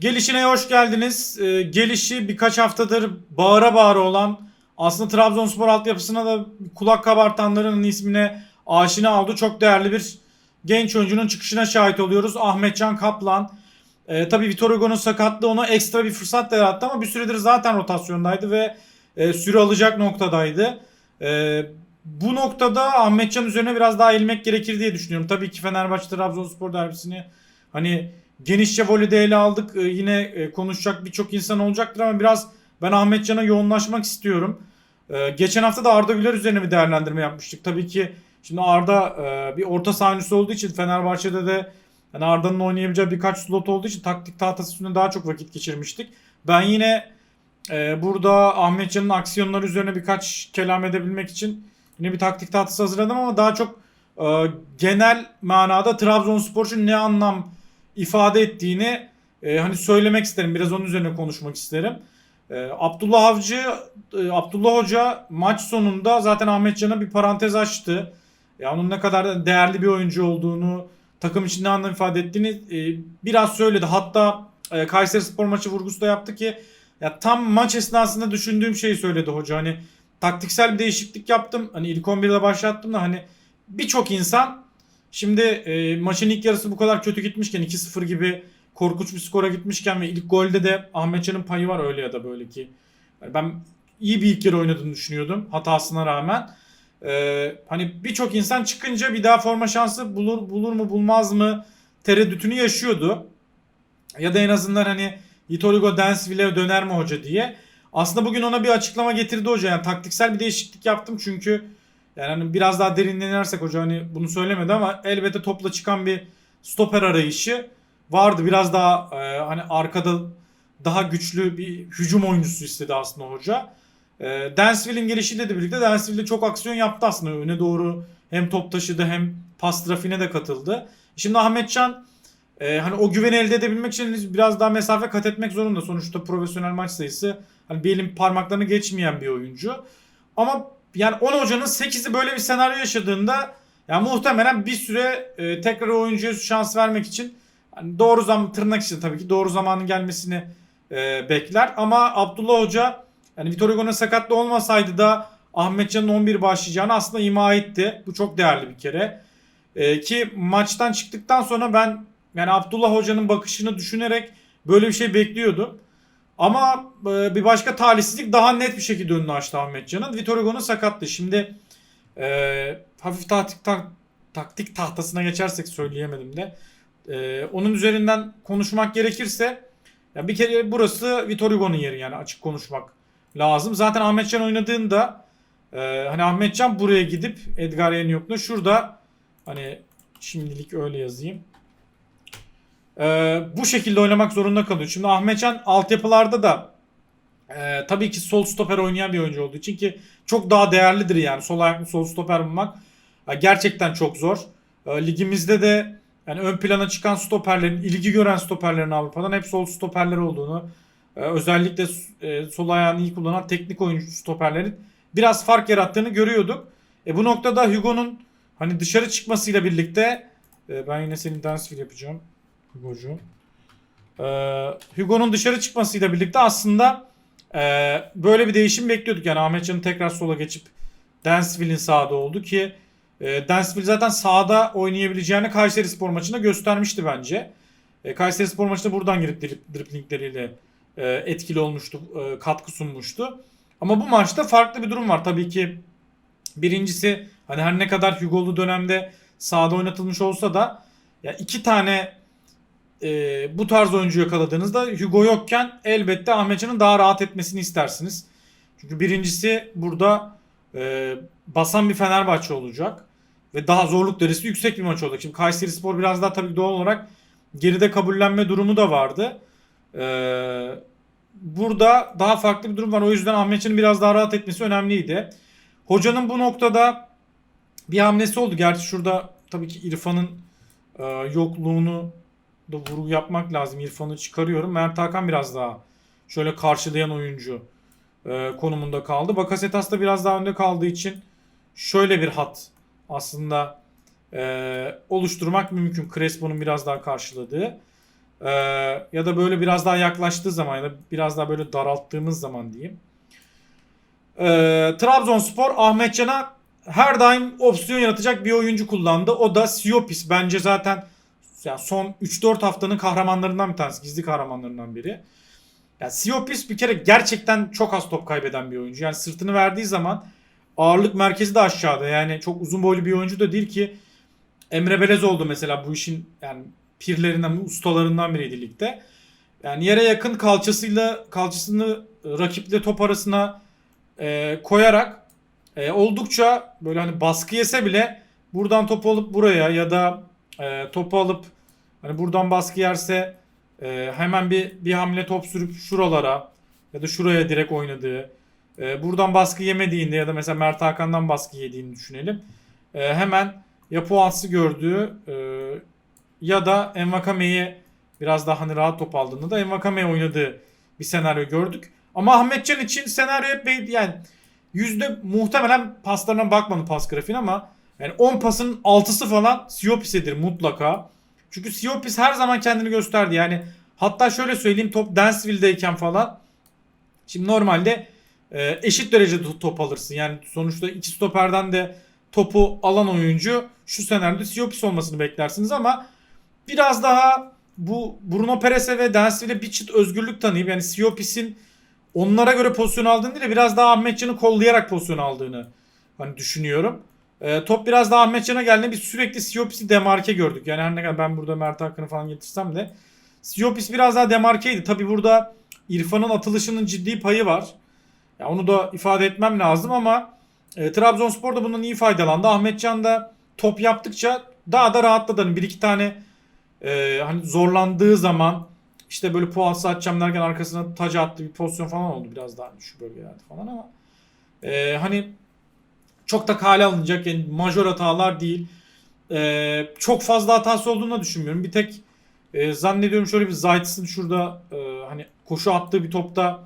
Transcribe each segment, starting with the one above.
Gelişine hoş geldiniz. Ee, gelişi birkaç haftadır bağıra bağıra olan aslında Trabzonspor altyapısına da kulak kabartanların ismine aşina oldu. Çok değerli bir genç oyuncunun çıkışına şahit oluyoruz. Ahmetcan Kaplan. Ee, tabii Vitor Hugo'nun sakatlığı ona ekstra bir fırsat da yarattı ama bir süredir zaten rotasyondaydı ve e, süre alacak noktadaydı. E, bu noktada Ahmetcan üzerine biraz daha eğilmek gerekir diye düşünüyorum. Tabii ki Fenerbahçe Trabzonspor derbisini hani genişçe voleyde ele aldık. Ee, yine e, konuşacak birçok insan olacaktır ama biraz ben Ahmetcan'a yoğunlaşmak istiyorum. Ee, geçen hafta da Arda Güler üzerine bir değerlendirme yapmıştık. Tabii ki şimdi Arda e, bir orta saha oyuncusu olduğu için Fenerbahçe'de de yani Arda'nın oynayabileceği birkaç slot olduğu için taktik tahtası üstünde daha çok vakit geçirmiştik. Ben yine e, burada Ahmetcan'ın aksiyonları üzerine birkaç kelam edebilmek için yine bir taktik tahtası hazırladım ama daha çok e, genel manada Trabzonspor için ne anlam ifade ettiğini e, hani söylemek isterim. Biraz onun üzerine konuşmak isterim. E, Abdullah Avcı, e, Abdullah Hoca maç sonunda zaten Ahmetcan'a bir parantez açtı. Ya onun ne kadar değerli bir oyuncu olduğunu, takım için ne anlam ifade ettiğini e, biraz söyledi. Hatta e, Kayseri Spor maçı vurgusu da yaptı ki ya tam maç esnasında düşündüğüm şeyi söyledi hoca. Hani taktiksel bir değişiklik yaptım. Hani ilk 11'de başlattım da hani birçok insan Şimdi e, maçın ilk yarısı bu kadar kötü gitmişken 2-0 gibi korkunç bir skora gitmişken ve ilk golde de Ahmetcan'ın payı var öyle ya da böyle ki. Yani ben iyi bir ilk yarı oynadığını düşünüyordum hatasına rağmen. E, hani birçok insan çıkınca bir daha forma şansı bulur bulur mu bulmaz mı tereddütünü yaşıyordu. Ya da en azından hani Vitorigo Dansville'e döner mi hoca diye. Aslında bugün ona bir açıklama getirdi hoca. Yani taktiksel bir değişiklik yaptım çünkü yani hani biraz daha derinlenersek hoca hani bunu söylemedi ama elbette topla çıkan bir stoper arayışı vardı. Biraz daha e, hani arkada daha güçlü bir hücum oyuncusu istedi aslında hoca. E, Dansville'in gelişiyle de birlikte Dansville çok aksiyon yaptı aslında. Öne doğru hem top taşıdı hem pas trafiğine de katıldı. Şimdi Ahmetcan e, hani o güveni elde edebilmek için biraz daha mesafe kat etmek zorunda. Sonuçta profesyonel maç sayısı hani bir elin parmaklarını geçmeyen bir oyuncu. Ama yani 10 hocanın 8'i böyle bir senaryo yaşadığında yani muhtemelen bir süre e, tekrar oyuncuya şans vermek için hani doğru zaman tırnak için tabii ki doğru zamanın gelmesini e, bekler. Ama Abdullah Hoca yani Vitor Hugo'nun sakatlı olmasaydı da Ahmetcan'ın 11 başlayacağını aslında ima etti. Bu çok değerli bir kere. E, ki maçtan çıktıktan sonra ben yani Abdullah Hoca'nın bakışını düşünerek böyle bir şey bekliyordum. Ama e, bir başka talihsizlik daha net bir şekilde önünü açtı Ahmetcan'ın. Vitor Hugo'nun sakatlığı. Şimdi e, hafif taktik, tak, taktik tahtasına geçersek söyleyemedim de. E, onun üzerinden konuşmak gerekirse ya bir kere burası Vitor Hugo'nun yeri yani açık konuşmak lazım. Zaten Ahmetcan oynadığında e, hani Ahmetcan buraya gidip Edgar Yenyok'la şurada hani şimdilik öyle yazayım. Ee, bu şekilde oynamak zorunda kalıyor. Şimdi Ahmetcan altyapılarda da e, tabii ki sol stoper oynayan bir oyuncu olduğu için ki çok daha değerlidir yani sol ayaklı sol stoper bulmak e, gerçekten çok zor. E, ligimizde de yani ön plana çıkan stoperlerin, ilgi gören stoperlerin Avrupa'dan hep sol stoperler olduğunu, e, özellikle e, sol ayağını iyi kullanan teknik oyuncu stoperlerin biraz fark yarattığını görüyorduk. E, bu noktada Hugo'nun hani dışarı çıkmasıyla birlikte e, ben yine senin Dansville yapacağım. Hugo'cu. Ee, Hugo'nun dışarı çıkmasıyla birlikte aslında e, böyle bir değişim bekliyorduk. Yani Ahmetcan'ın tekrar sola geçip Dansville'in sağda oldu ki e, Dansville zaten sağda oynayabileceğini Kayseri Spor maçında göstermişti bence. E, Kayseri Spor maçında buradan girip drip, driplingleriyle e, etkili olmuştu, e, katkı sunmuştu. Ama bu maçta farklı bir durum var. Tabii ki birincisi hani her ne kadar Hugo'lu dönemde sağda oynatılmış olsa da ya iki tane e, bu tarz oyuncu yakaladığınızda Hugo yokken elbette Ahmetcan'ın daha rahat etmesini istersiniz. Çünkü birincisi burada e, basan bir Fenerbahçe olacak. Ve daha zorluk derecesi yüksek bir maç olacak. Şimdi Kayseri Spor biraz daha tabii doğal olarak geride kabullenme durumu da vardı. Ee, burada daha farklı bir durum var. O yüzden Ahmetcan'ın biraz daha rahat etmesi önemliydi. Hocanın bu noktada bir hamlesi oldu. Gerçi şurada tabii ki İrfan'ın e, yokluğunu da vurgu yapmak lazım. İrfan'ı çıkarıyorum. Mert Hakan biraz daha şöyle karşılayan oyuncu e, konumunda kaldı. Bakasetas da biraz daha önde kaldığı için şöyle bir hat aslında e, oluşturmak mümkün. Crespo'nun biraz daha karşıladığı. Ee, ya da böyle biraz daha yaklaştığı zaman ya da biraz daha böyle daralttığımız zaman diyeyim. Ee, Trabzonspor Ahmetcan'a her daim opsiyon yaratacak bir oyuncu kullandı. O da Siopis. Bence zaten yani son 3-4 haftanın kahramanlarından bir tanesi. Gizli kahramanlarından biri. Yani Siopis bir kere gerçekten çok az top kaybeden bir oyuncu. Yani sırtını verdiği zaman ağırlık merkezi de aşağıda. Yani çok uzun boylu bir oyuncu da değil ki. Emre Belez oldu mesela bu işin yani pirlerinden, ustalarından biriydi ligde. Yani yere yakın kalçasıyla kalçasını rakiple top arasına e, koyarak e, oldukça böyle hani baskı yese bile buradan topu alıp buraya ya da e, topu alıp hani buradan baskı yerse e, hemen bir bir hamle top sürüp şuralara ya da şuraya direkt oynadığı e, buradan baskı yemediğinde ya da mesela Mert Hakan'dan baskı yediğini düşünelim. E, hemen ya puansız gördüğü e, ya da Envakame'yi biraz daha hani rahat top aldığında da Envakame oynadığı bir senaryo gördük. Ama Ahmetcan için senaryo hep yani yüzde muhtemelen paslarına bakmadım pas grafiğine ama yani 10 pasın 6'sı falan Siopis'edir mutlaka. Çünkü Siopis her zaman kendini gösterdi. Yani hatta şöyle söyleyeyim top Dansville'deyken falan şimdi normalde e, eşit derecede to- top alırsın. Yani sonuçta iki stoperden de topu alan oyuncu şu senaryoda Siopis olmasını beklersiniz ama biraz daha bu Bruno Peres'e ve Dansville'e bir çıt özgürlük tanıyıp yani Siopis'in onlara göre pozisyon aldığını değil de biraz daha Ahmetcan'ı kollayarak pozisyon aldığını hani düşünüyorum. E, top biraz daha Ahmetcan'a geldiğinde biz sürekli Siopis'i demarke gördük. Yani her ne kadar ben burada Mert Hakan'ı falan getirsem de Siopis biraz daha demarkeydi. Tabi burada İrfan'ın atılışının ciddi payı var. Ya onu da ifade etmem lazım ama e, Trabzonspor da bundan iyi faydalandı. Ahmetcan da top yaptıkça daha da rahatladı. Hani bir iki tane e, hani zorlandığı zaman işte böyle puansız atacağım derken arkasına taca attı bir pozisyon falan oldu biraz daha şu bölgelerde falan ama e, hani çok da kale alınacak yani majör hatalar değil. E, çok fazla hatası olduğunu düşünmüyorum. Bir tek e, zannediyorum şöyle bir Zayt'sın şurada e, hani koşu attığı bir topta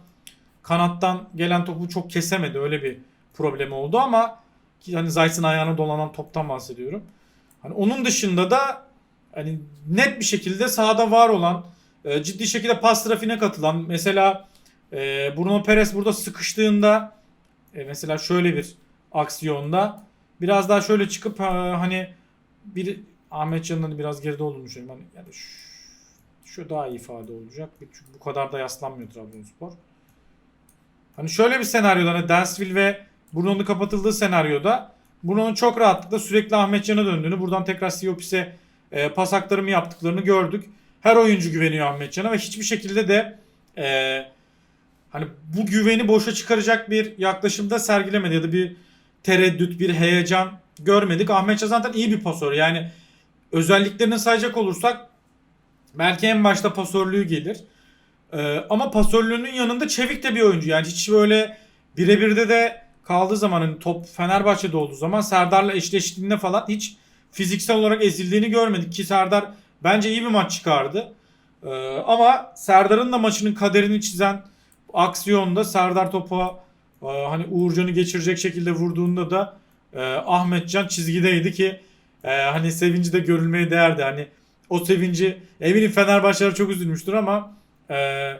kanattan gelen topu çok kesemedi. Öyle bir problemi oldu ama hani Zayt'sın ayağına dolanan toptan bahsediyorum. Hani onun dışında da hani net bir şekilde sahada var olan e, ciddi şekilde pas trafiğine katılan mesela e, Bruno Perez burada sıkıştığında e, mesela şöyle bir aksiyonda biraz daha şöyle çıkıp ha, hani bir Ahmet Can'ın biraz geride olduğunu düşünüyorum. Hani yani şu, şu daha iyi ifade olacak. Çünkü bu kadar da yaslanmıyor Trabzonspor. Hani şöyle bir senaryoda hani Dansville ve Bruno'nun kapatıldığı senaryoda Bruno'nun çok rahatlıkla sürekli Ahmetcan'a döndüğünü buradan tekrar Siopis'e e, pas aktarımı yaptıklarını gördük. Her oyuncu güveniyor Ahmetcan'a ve hiçbir şekilde de e, hani bu güveni boşa çıkaracak bir yaklaşımda sergilemedi ya da bir tereddüt, bir heyecan görmedik. Ahmetcan zaten iyi bir pasör. Yani özelliklerini sayacak olursak belki en başta pasörlüğü gelir. Ee, ama pasörlüğünün yanında çevik de bir oyuncu. Yani hiç böyle birebirde de kaldığı zaman hani top Fenerbahçe'de olduğu zaman Serdar'la eşleştiğinde falan hiç fiziksel olarak ezildiğini görmedik ki Serdar bence iyi bir maç çıkardı. Ee, ama Serdar'ın da maçının kaderini çizen aksiyonda Serdar topa hani Uğurcan'ı geçirecek şekilde vurduğunda da e, Ahmetcan çizgideydi ki e, hani sevinci de görülmeye değerdi. Hani o sevinci eminim Fenerbahçeler çok üzülmüştür ama e,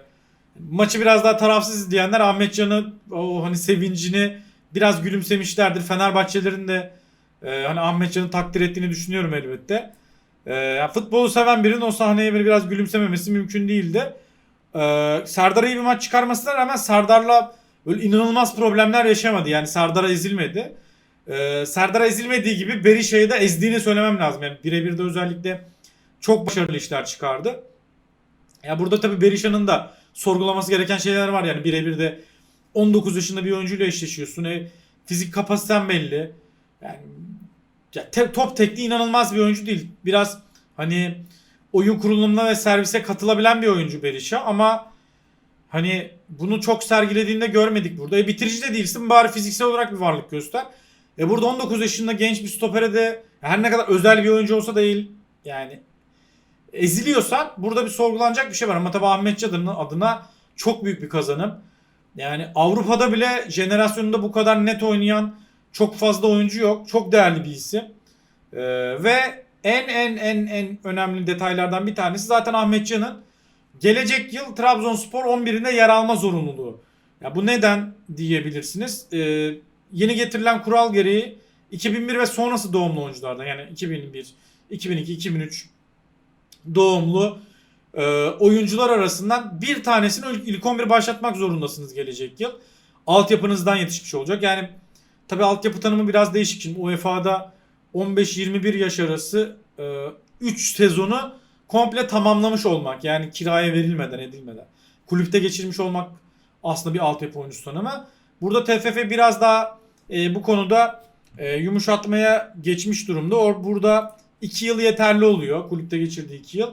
maçı biraz daha tarafsız izleyenler Ahmetcan'ı o hani sevincini biraz gülümsemişlerdir. Fenerbahçelerin de e, hani Ahmetcan'ı takdir ettiğini düşünüyorum elbette. E, futbolu seven birinin o sahneye böyle biraz gülümsememesi mümkün değildi. E, Serdar'a iyi bir maç çıkarmasına rağmen Serdar'la böyle inanılmaz problemler yaşamadı. Yani Serdar'a ezilmedi. E, Serdar'a ezilmediği gibi Berisha'yı da ezdiğini söylemem lazım. Yani birebir de özellikle çok başarılı işler çıkardı. Ya burada tabii Berisha'nın da sorgulaması gereken şeyler var. Yani birebir de 19 yaşında bir oyuncuyla eşleşiyorsun. E, fizik kapasiten belli. Yani ya te- top tekniği inanılmaz bir oyuncu değil. Biraz hani oyun kurulumuna ve servise katılabilen bir oyuncu Berisha ama hani bunu çok sergilediğinde görmedik burada. E bitirici de değilsin bari fiziksel olarak bir varlık göster. E burada 19 yaşında genç bir stopere de her ne kadar özel bir oyuncu olsa değil yani eziliyorsan burada bir sorgulanacak bir şey var. Ama tabii Ahmet Çadır'ın adına çok büyük bir kazanım. Yani Avrupa'da bile jenerasyonunda bu kadar net oynayan çok fazla oyuncu yok. Çok değerli bir isim. Ee, ve en en en en önemli detaylardan bir tanesi zaten Ahmetcan'ın gelecek yıl Trabzonspor 11'inde yer alma zorunluluğu. Ya bu neden diyebilirsiniz? Ee, yeni getirilen kural gereği 2001 ve sonrası doğumlu oyunculardan yani 2001, 2002, 2003 doğumlu e, oyuncular arasından bir tanesini ilk- ilk 11 başlatmak zorundasınız gelecek yıl. Altyapınızdan yetişmiş olacak. Yani tabi altyapı tanımı biraz değişik. Şimdi UEFA'da 15-21 yaş arası 3 sezonu komple tamamlamış olmak. Yani kiraya verilmeden edilmeden. Kulüpte geçirmiş olmak aslında bir altyapı oyuncusu tanımı. Burada TFF biraz daha e, bu konuda e, yumuşatmaya geçmiş durumda. Or, burada 2 yıl yeterli oluyor. Kulüpte geçirdiği 2 yıl.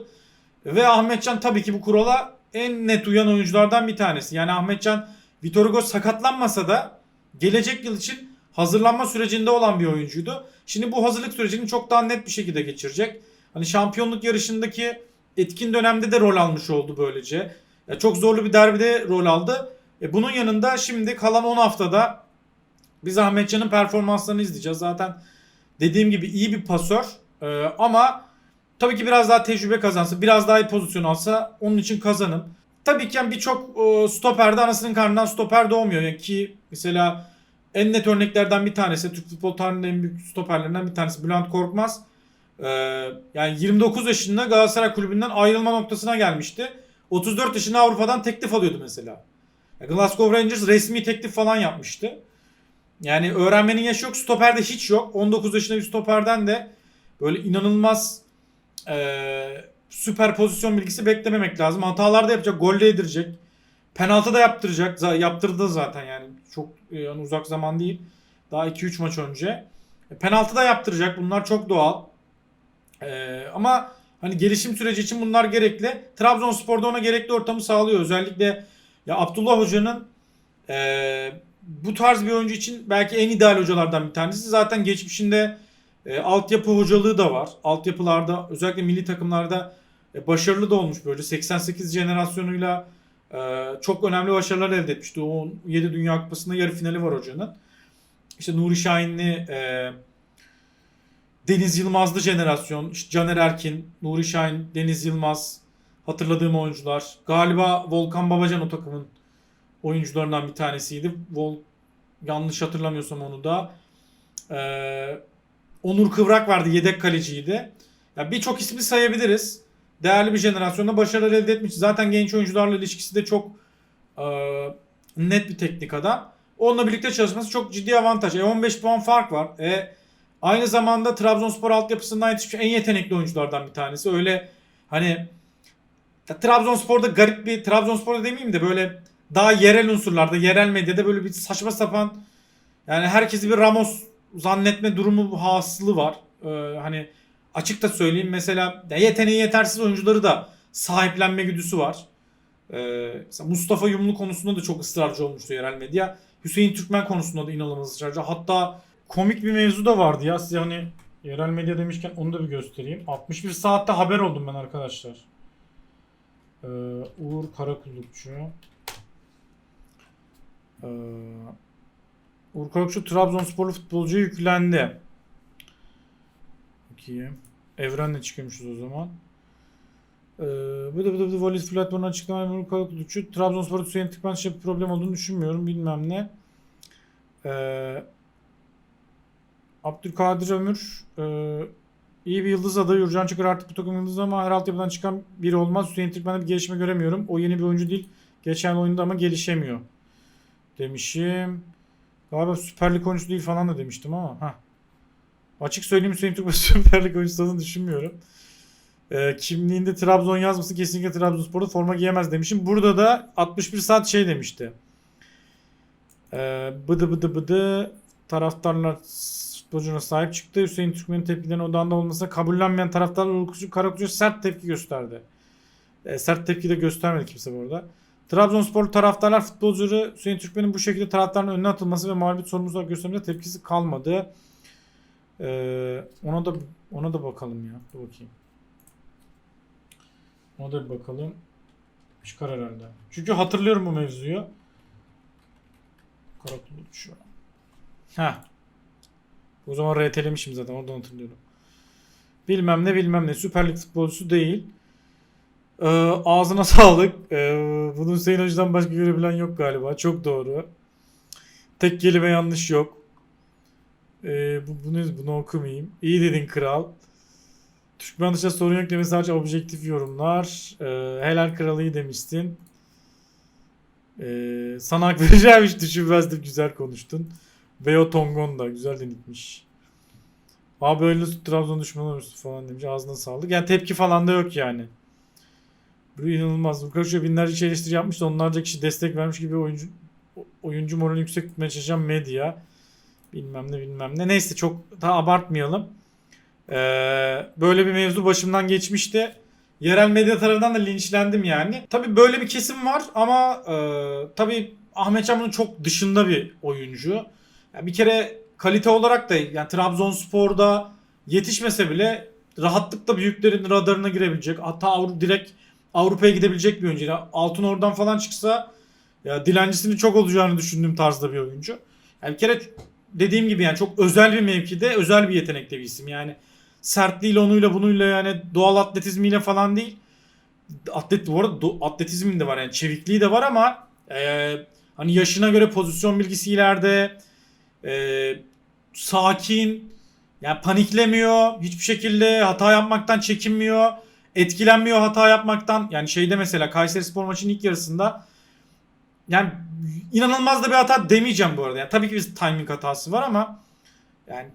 Ve Ahmetcan tabii ki bu kurala en net uyan oyunculardan bir tanesi. Yani Ahmetcan Vitor Hugo sakatlanmasa da gelecek yıl için hazırlanma sürecinde olan bir oyuncuydu. Şimdi bu hazırlık sürecini çok daha net bir şekilde geçirecek. Hani şampiyonluk yarışındaki etkin dönemde de rol almış oldu böylece. Ya çok zorlu bir derbide rol aldı. E bunun yanında şimdi kalan 10 haftada biz Ahmetcan'ın performanslarını izleyeceğiz. Zaten dediğim gibi iyi bir pasör E, ama tabii ki biraz daha tecrübe kazansa, biraz daha iyi pozisyon alsa onun için kazanım. Tabii ki yani birçok e, stoperde anasının karnından stoper doğmuyor. Yani ki mesela en net örneklerden bir tanesi Türk futbol tarihinin en büyük stoperlerinden bir tanesi Bülent Korkmaz. Ee, yani 29 yaşında Galatasaray kulübünden ayrılma noktasına gelmişti. 34 yaşında Avrupa'dan teklif alıyordu mesela. Glasgow Rangers resmi teklif falan yapmıştı. Yani öğrenmenin yaşı yok. Stoperde hiç yok. 19 yaşında bir stoperden de böyle inanılmaz e, süper pozisyon bilgisi beklememek lazım. Hatalar da yapacak. Gol de yedirecek. Penaltı da yaptıracak. Yaptırdı zaten yani. Çok e, yani uzak zaman değil. Daha 2-3 maç önce. E, penaltı da yaptıracak. Bunlar çok doğal. E, ama hani gelişim süreci için bunlar gerekli. Trabzonspor'da ona gerekli ortamı sağlıyor. Özellikle ya Abdullah Hoca'nın e, bu tarz bir oyuncu için belki en ideal hocalardan bir tanesi. Zaten geçmişinde e, altyapı hocalığı da var. Altyapılarda özellikle milli takımlarda e, başarılı da olmuş böyle. 88 jenerasyonuyla e, çok önemli başarılar elde etmişti. O 7 Dünya Kupası'nda yarı finali var hocanın. İşte Nuri Şahinli, e, Deniz Yılmazlı jenerasyon, Caner Erkin, Nuri Şahin, Deniz Yılmaz hatırladığım oyuncular. Galiba Volkan Babacan o takımın oyuncularından bir tanesiydi. Vol yanlış hatırlamıyorsam onu da. Ee, Onur Kıvrak vardı yedek kaleciydi. Ya birçok ismi sayabiliriz. Değerli bir jenerasyonda başarılar elde etmiş. Zaten genç oyuncularla ilişkisi de çok e, net bir teknik adam. Onunla birlikte çalışması çok ciddi avantaj. E 15 puan fark var. E aynı zamanda Trabzonspor altyapısından yetişmiş en yetenekli oyunculardan bir tanesi. Öyle hani Trabzonspor'da garip bir Trabzonspor'da demeyeyim de böyle daha yerel unsurlarda, yerel medyada böyle bir saçma sapan yani herkesi bir Ramos zannetme durumu hasılı var. Ee, hani açık da söyleyeyim mesela yeteneği yetersiz oyuncuları da sahiplenme güdüsü var. Ee, Mustafa Yumlu konusunda da çok ısrarcı olmuştu yerel medya. Hüseyin Türkmen konusunda da inanılmaz ısrarcı. Hatta komik bir mevzu da vardı ya. Size hani yerel medya demişken onu da bir göstereyim. 61 saatte haber oldum ben arkadaşlar. Ee, Uğur Karakullukçu. Ee, Uğur Karakullukçu Trabzonsporlu futbolcuya yüklendi. Bakayım. Evrenle çıkıyormuşuz o zaman. Bu da bu da bu da Valis Flatman'ın açıklamayı Uğur Karakullukçu Trabzonspor'da Hüseyin Tıkman şey bir problem olduğunu düşünmüyorum. Bilmem ne. Ee, Abdülkadir Ömür e, iyi bir yıldız adayı. Yurcan Çıkar artık bu takım yıldızı ama her altyapıdan çıkan biri olmaz. Hüseyin Türkmen'de bir gelişme göremiyorum. O yeni bir oyuncu değil. Geçen oyunda ama gelişemiyor. Demişim. Galiba Süper Lig oyuncusu değil falan da demiştim ama. Heh. Açık söyleyeyim Hüseyin Türkmen Süper Lig oyuncusu olduğunu düşünmüyorum. Ee, kimliğinde Trabzon yazması kesinlikle Trabzonspor'da forma giyemez demişim. Burada da 61 saat şey demişti. Ee, bıdı bıdı bıdı taraftarlar futbolcuna sahip çıktı. Hüseyin Türkmen'in tepkilerinin odağında olmasına kabullenmeyen taraftarlar Ulukucu Karakucu sert tepki gösterdi. Ee, sert tepki de göstermedi kimse bu arada. Trabzonspor taraftarlar futbolcuları Hüseyin Türkmen'in bu şekilde taraftarın önüne atılması ve mağlubiyet sorumlusu olarak göstermesine tepkisi kalmadı. Ee, ona da ona da bakalım ya. Dur bakayım. Ona da bir bakalım. Çıkar herhalde. Çünkü hatırlıyorum bu mevzuyu. Karakullukçu. Heh. O zaman RT'lemişim zaten oradan hatırlıyorum. bilmem ne bilmem ne Süper Lig futbolcusu değil. Ee, ağzına sağlık. Ee, bunu Hüseyin Hoca'dan başka görebilen yok galiba. Çok doğru. Tek kelime yanlış yok. Ee, bu, bunu, bunu okumayayım. İyi dedin kral. Türkmen dışında sorun yok demesi sadece objektif yorumlar. Ee, helal kralı iyi demiştin. Ee, sana hak vereceğim hiç düşünmezdim. Güzel konuştun. Veo Tongon da güzel denitmiş. Abi öyle Trabzon düşmanı olmuştu falan demiş. Ağzına sağlık. Yani tepki falan da yok yani. Bu inanılmaz. Kadar binlerce kişi eleştiri yapmış da onlarca kişi destek vermiş gibi oyuncu oyuncu moralini yüksek tutmaya çalışan medya. Bilmem ne bilmem ne. Neyse çok daha abartmayalım. Ee, böyle bir mevzu başımdan geçmişti. Yerel medya tarafından da linçlendim yani. Tabii böyle bir kesim var ama e, tabii Ahmet Can bunun çok dışında bir oyuncu. Yani bir kere kalite olarak da yani Trabzonspor'da yetişmese bile rahatlıkla büyüklerin radarına girebilecek. Hatta Avru direkt Avrupa'ya gidebilecek bir oyuncu. Altın oradan falan çıksa ya dilencisinin çok olacağını düşündüğüm tarzda bir oyuncu. Yani bir kere dediğim gibi yani çok özel bir mevkide özel bir yetenekte bir isim. Yani sertliğiyle onuyla bunuyla yani doğal atletizmiyle falan değil. Atlet bu arada do- atletizmin de var yani çevikliği de var ama e, hani yaşına göre pozisyon bilgisi ileride e, sakin yani paniklemiyor hiçbir şekilde hata yapmaktan çekinmiyor etkilenmiyor hata yapmaktan yani şeyde mesela Kayseri Spor maçının ilk yarısında yani inanılmaz da bir hata demeyeceğim bu arada yani tabii ki bir timing hatası var ama yani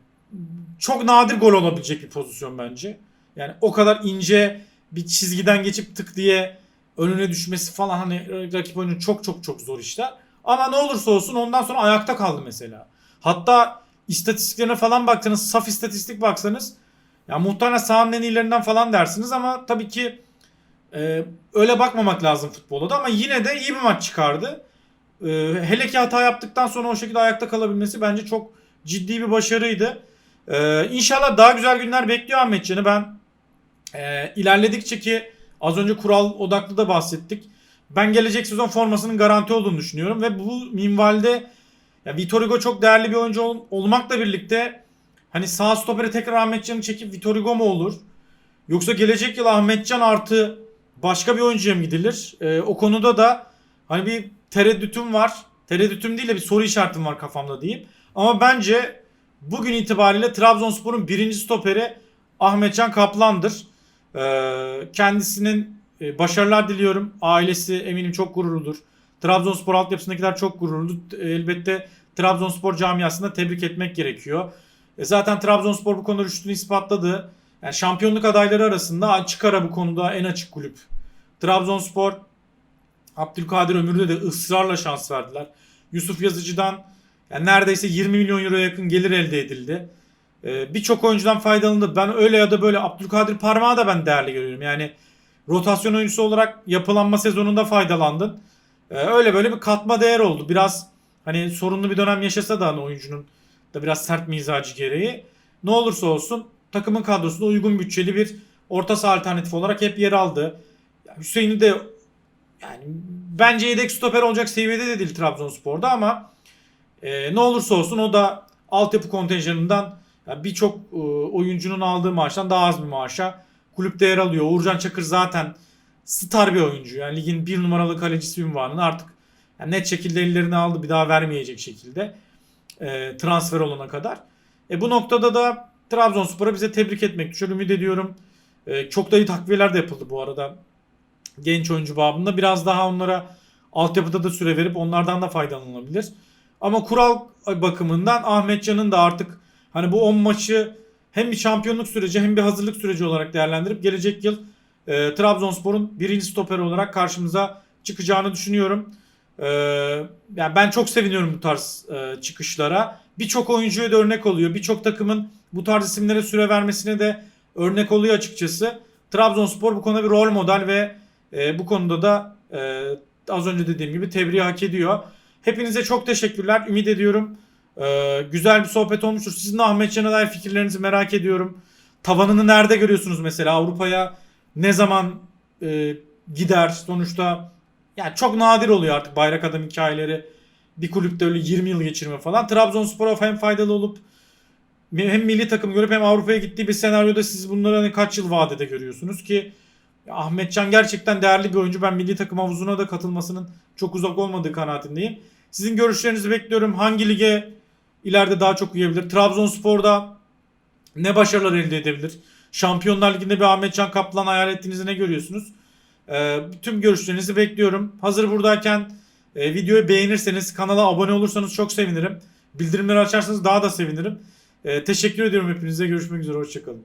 çok nadir gol olabilecek bir pozisyon bence. Yani o kadar ince bir çizgiden geçip tık diye önüne düşmesi falan hani rakip oyunun çok çok çok zor işler. Ama ne olursa olsun ondan sonra ayakta kaldı mesela. Hatta istatistiklerine falan baktınız, saf istatistik baksanız ya muhtemelen sahanın en iyilerinden falan dersiniz ama tabii ki e, öyle bakmamak lazım futbolda da ama yine de iyi bir maç çıkardı. E, hele ki hata yaptıktan sonra o şekilde ayakta kalabilmesi bence çok ciddi bir başarıydı. Ee, inşallah daha güzel günler bekliyor Ahmetcan'ı. Ben e, ilerledikçe ki az önce kural odaklı da bahsettik. Ben gelecek sezon formasının garanti olduğunu düşünüyorum ve bu minvalde ya Vitor Hugo çok değerli bir oyuncu ol- olmakla birlikte hani sağ stopere tekrar Ahmetcan'ı çekip Vitor Hugo mu olur? Yoksa gelecek yıl Ahmetcan artı başka bir oyuncuya mı gidilir? Ee, o konuda da hani bir tereddütüm var. Tereddütüm değil de bir soru işaretim var kafamda diyeyim. Ama bence bugün itibariyle Trabzonspor'un birinci stoperi Ahmetcan Kaplan'dır. Ee, kendisinin e, başarılar diliyorum. Ailesi eminim çok gururludur. Trabzonspor altyapısındakiler çok gururludur. Elbette Trabzonspor camiasında tebrik etmek gerekiyor. E, zaten Trabzonspor bu konuda rüştünü ispatladı. Yani şampiyonluk adayları arasında açık ara bu konuda en açık kulüp. Trabzonspor Abdülkadir Ömür'de de ısrarla şans verdiler. Yusuf Yazıcı'dan yani neredeyse 20 milyon euro yakın gelir elde edildi. Ee, Birçok oyuncudan faydalandı. Ben öyle ya da böyle Abdülkadir Parmağı da ben değerli görüyorum. Yani rotasyon oyuncusu olarak yapılanma sezonunda faydalandın. Ee, öyle böyle bir katma değer oldu. Biraz hani sorunlu bir dönem yaşasa da hani oyuncunun da biraz sert mizacı gereği. Ne olursa olsun takımın kadrosunda uygun bütçeli bir orta saha alternatif olarak hep yer aldı. Ya Hüseyin'i de yani bence yedek stoper olacak seviyede de değil Trabzonspor'da ama e, ne olursa olsun o da altyapı kontenjanından yani birçok e, oyuncunun aldığı maaştan daha az bir maaşa kulüpte yer alıyor. Uğurcan Çakır zaten star bir oyuncu. Yani ligin bir numaralı kalecisi ünvanını artık yani net şekilde ellerine aldı bir daha vermeyecek şekilde e, transfer olana kadar. E, bu noktada da Trabzonspor'a bize tebrik etmek düşüyor. Ümit ediyorum. E, çok da iyi takviyeler de yapıldı bu arada. Genç oyuncu babında. Biraz daha onlara altyapıda da süre verip onlardan da faydalanılabilir. Ama kural bakımından Ahmetcan'ın da artık hani bu 10 maçı hem bir şampiyonluk süreci hem bir hazırlık süreci olarak değerlendirip gelecek yıl e, Trabzonspor'un birinci stoperi olarak karşımıza çıkacağını düşünüyorum. E, yani ben çok seviniyorum bu tarz e, çıkışlara. Birçok oyuncuya da örnek oluyor. Birçok takımın bu tarz isimlere süre vermesine de örnek oluyor açıkçası. Trabzonspor bu konuda bir rol model ve e, bu konuda da e, az önce dediğim gibi tebriği hak ediyor. Hepinize çok teşekkürler. Ümit ediyorum. Ee, güzel bir sohbet olmuştur. Sizin de Ahmetcan'a dair fikirlerinizi merak ediyorum. Tavanını nerede görüyorsunuz mesela? Avrupa'ya ne zaman e, gider? Sonuçta yani çok nadir oluyor artık bayrak adam hikayeleri. Bir kulüpte öyle 20 yıl geçirme falan. Trabzonspor'a hem faydalı olup hem milli takım görüp hem Avrupa'ya gittiği bir senaryoda siz bunları hani kaç yıl vadede görüyorsunuz ki Ahmetcan gerçekten değerli bir oyuncu. Ben milli takım havuzuna da katılmasının çok uzak olmadığı kanaatindeyim. Sizin görüşlerinizi bekliyorum. Hangi lige ileride daha çok uyabilir? Trabzonspor'da ne başarılar elde edebilir? Şampiyonlar Ligi'nde bir Ahmet Can Kaplan hayal ettiğinizi ne görüyorsunuz? E, tüm görüşlerinizi bekliyorum. Hazır buradayken e, videoyu beğenirseniz, kanala abone olursanız çok sevinirim. Bildirimleri açarsanız daha da sevinirim. E, teşekkür ediyorum hepinize. Görüşmek üzere. Hoşçakalın.